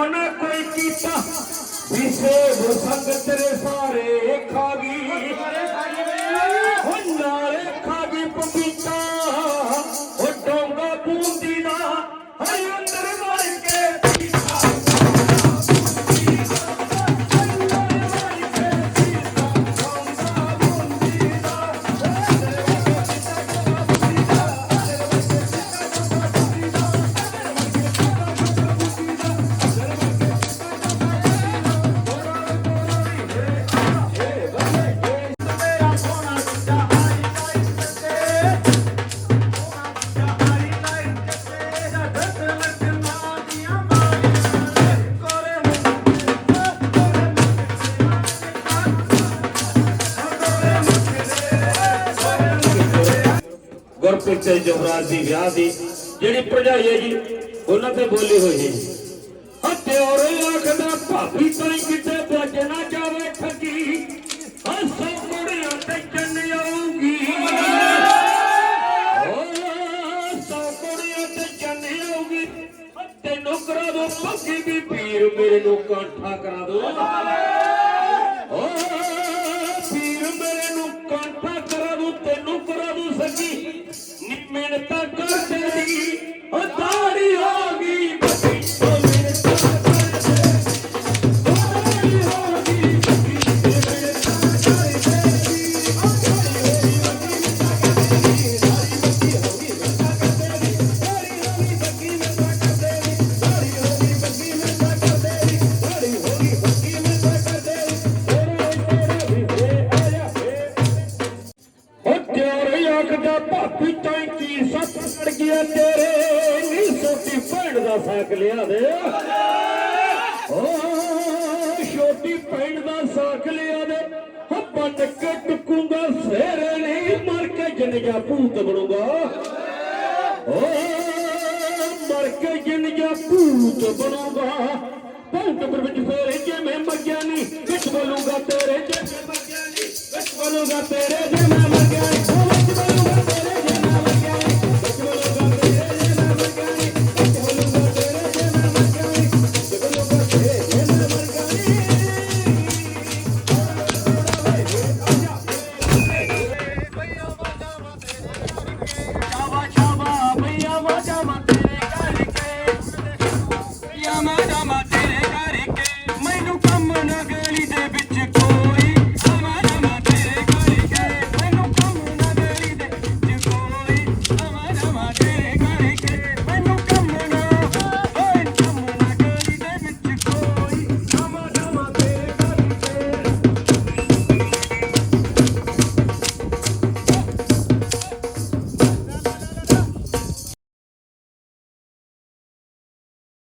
ਮਨਾ ਕੋਈ ਕੀਤਾ। ਵਿਸੇ ਸੰਗ ਤੇਰੇ ਸਾਰੇ ਖਾ ਗਈ। ਗੁਰਪ੍ਰੀਤ ਸਿੰਘ ਜਵਰਾਜ ਦੀ ਵਿਆਹ ਦੀ, ਜਿਹੜੀ ਭਰਜਾਈ ਹੈ ਜੀ, ਉਹਨਾਂ ਤੇ ਬੋਲੀ ਹੋਈ ਹੈ ਹੱਤੇ ਔਰ ਆਖਦਾ, ਭਾਬੀ ਤਾਂ ਕਿਤੇ ਬਚ ਨਾ ਠੱਗੀ। ਹੱਸੋ ਕੁੜੀਆਂ ਤੇ ਚੰਨ ਆਊਗੀ। ਤੇ ਚੰਨ ਆਊਗੀ। ਤੈਨੂੰ ਕਰਾ ਦੋ ਪੱਕੀ ਵੀ ਪੀਰ ਮੇਰੇ ਨੂੰ ਕਾਂਠਾ ਕਰਾ ਦੋ। ਸੱਤ ਤੇਰੇ ਨੀ ਛੋਟੀ ਭੈਣ ਦਾ ਸਾਕ ਲਿਆ ਦੇ। ਓ ਛੋਟੀ ਭੈਣ ਦਾ ਸਾਕ ਲਿਆ ਦੇ। ਹੋ ਬੰਨ ਕੇ ਟੁਕੂੰਗਾ ਨਹੀਂ ਮਰ ਕੇ ਜਿੰਨ ਜਾ ਭੂਤ ਬਣੂਗਾ। ਓ ਮਰ ਕੇ ਜਿੰਨ ਜਾ ਭੂਤ ਬਣੂਗਾ। ਭੂਤ ਪਰ ਵਿੱਚ ਫੇਰੇ ਜਿਵੇਂ ਮੱਗਿਆ ਨਹੀਂ ਵਿੱਚ ਬੋਲੂਗਾ ਤੇਰੇ ਜਿਵੇਂ ਮੱਗਿਆ ਨਹੀਂ ਵਿੱਚ ਬੋਲੂਗਾ ਤੇਰੇ ਜਿਵੇਂ llama